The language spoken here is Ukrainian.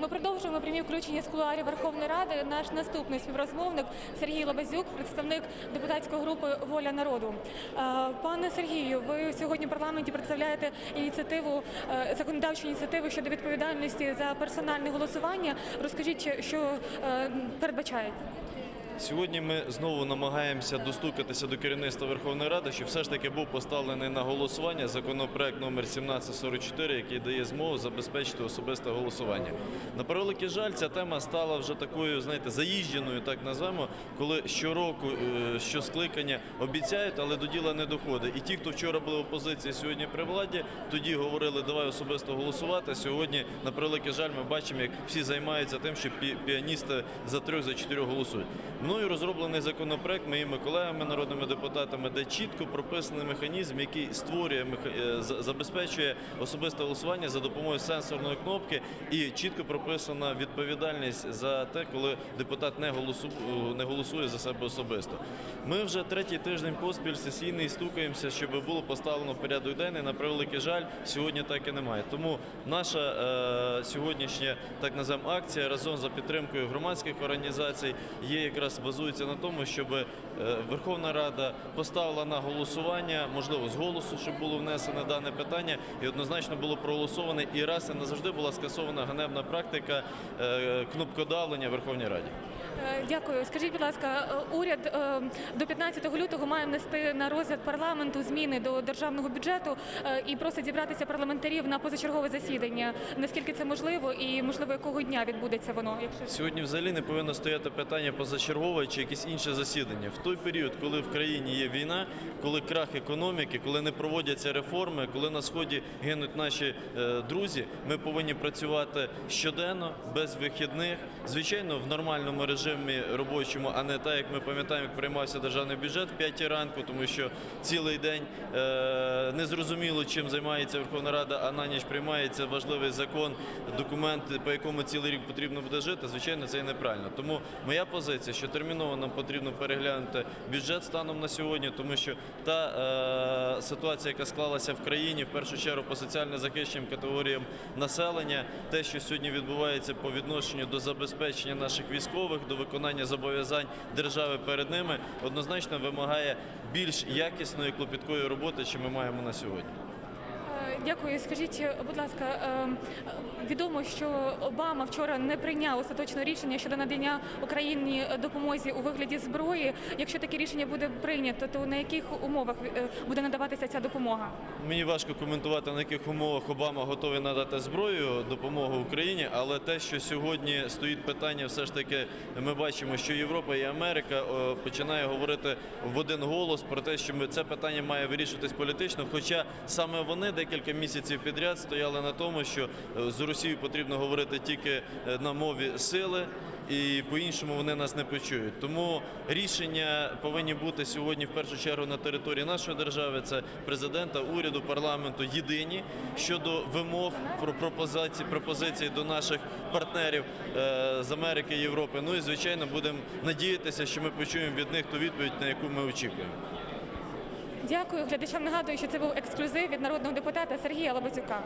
Ми продовжуємо прямі включення з кулуарів Верховної Ради. Наш наступний співрозмовник Сергій Лабазюк, представник депутатської групи Воля народу. Е, Пане Сергію, ви сьогодні в парламенті представляєте ініціативу е, законодавчу ініціативу щодо відповідальності за персональне голосування. Розкажіть, що е, передбачає? Сьогодні ми знову намагаємося достукатися до керівництва Верховної Ради, щоб все ж таки був поставлений на голосування законопроект номер 1744, який дає змогу забезпечити особисте голосування. На превеликий жаль, ця тема стала вже такою, знаєте, заїждженою, так назвемо, коли щороку, е, щоскликання обіцяють, але до діла не доходить. І ті, хто вчора були в опозиції, сьогодні при владі, тоді говорили, давай особисто голосувати. Сьогодні, на превеликий жаль, ми бачимо, як всі займаються тим, що пі- піаністи за трьох, за чотирьох голосують. Мною розроблений законопроект моїми колегами, народними депутатами, де чітко прописаний механізм, який створює е, забезпечує особисте голосування за допомогою сенсорної кнопки, і чітко прописана відповідальність за те, коли депутат не голосує, не голосує за себе особисто. Ми вже третій тиждень поспіль сесійний стукаємося, щоб було поставлено порядок денний. На превеликий жаль, сьогодні так і немає. Тому наша е, сьогоднішня так називаємо акція разом за підтримкою громадських організацій є якраз базується на тому, щоб е, Верховна Рада поставила на голосування, можливо, з голосу, щоб було внесено дане питання, і однозначно було проголосоване і раз і назавжди була скасована ганебна практика е, кнопкодавлення в Верховній Раді. Е, Дякую. Скажіть, будь ласка, уряд до 15 лютого має внести на розгляд парламенту зміни до державного бюджету і просить зібратися парламентарів на позачергове засідання. Наскільки це можливо, і можливо якого дня відбудеться воно? Якщо Сьогодні взагалі не повинно стояти питання позачергове чи якесь інше засідання. В той період, коли в країні є війна, коли крах економіки, коли не проводяться реформи, коли на сході гинуть наші е, друзі, ми повинні працювати щоденно, без вихідних, звичайно, в нормальному режимі робочому, а не так, як ми пам'ятаємо, як приймався державний бюджет в 5 ранку, тому що цілий день е, незрозуміло, чим займається Верховна Рада, а на ніч приймається важливий закон, документ, по якому цілий рік потрібно буде жити. Звичайно, це і неправильно. Тому моя позиція, що терміново нам потрібно переглянути бюджет станом на сьогодні, тому що та е, ситуація, яка склалася в країні, в першу чергу по соціально захищеним категоріям населення, те, що сьогодні відбувається по відношенню до забезпечення наших військових, до виконання зобов'язань держави перед ними, однозначно вимагає більш якісної клопіткої роботи, чи ми маємо на сьогодні. Дякую. Скажіть, будь ласка, е, відомо, що Обама вчора не прийняв остаточне рішення щодо надання Україні допомозі у вигляді зброї. Якщо таке рішення буде прийнято, то на яких умовах е, буде надаватися ця допомога? Мені важко коментувати, на яких умовах Обама готовий надати зброю допомогу Україні, але те, що сьогодні стоїть питання, все ж таки ми бачимо, що Європа і Америка починає говорити в один голос про те, що це питання має вирішуватись політично. Хоча саме вони декілька місяців підряд стояли на тому, що е, з Росією потрібно говорити тільки е, на мові сили. І по-іншому вони нас не почують. Тому рішення повинні бути сьогодні в першу чергу на території нашої держави. Це президента, уряду, парламенту єдині щодо вимог про пропозиції, пропозиції до наших партнерів е, з Америки Європи. Ну і звичайно будемо надіятися, що ми почуємо від них ту відповідь, на яку ми очікуємо. Дякую глядачам. Нагадую, що це був ексклюзив від народного депутата Сергія Лабазюка.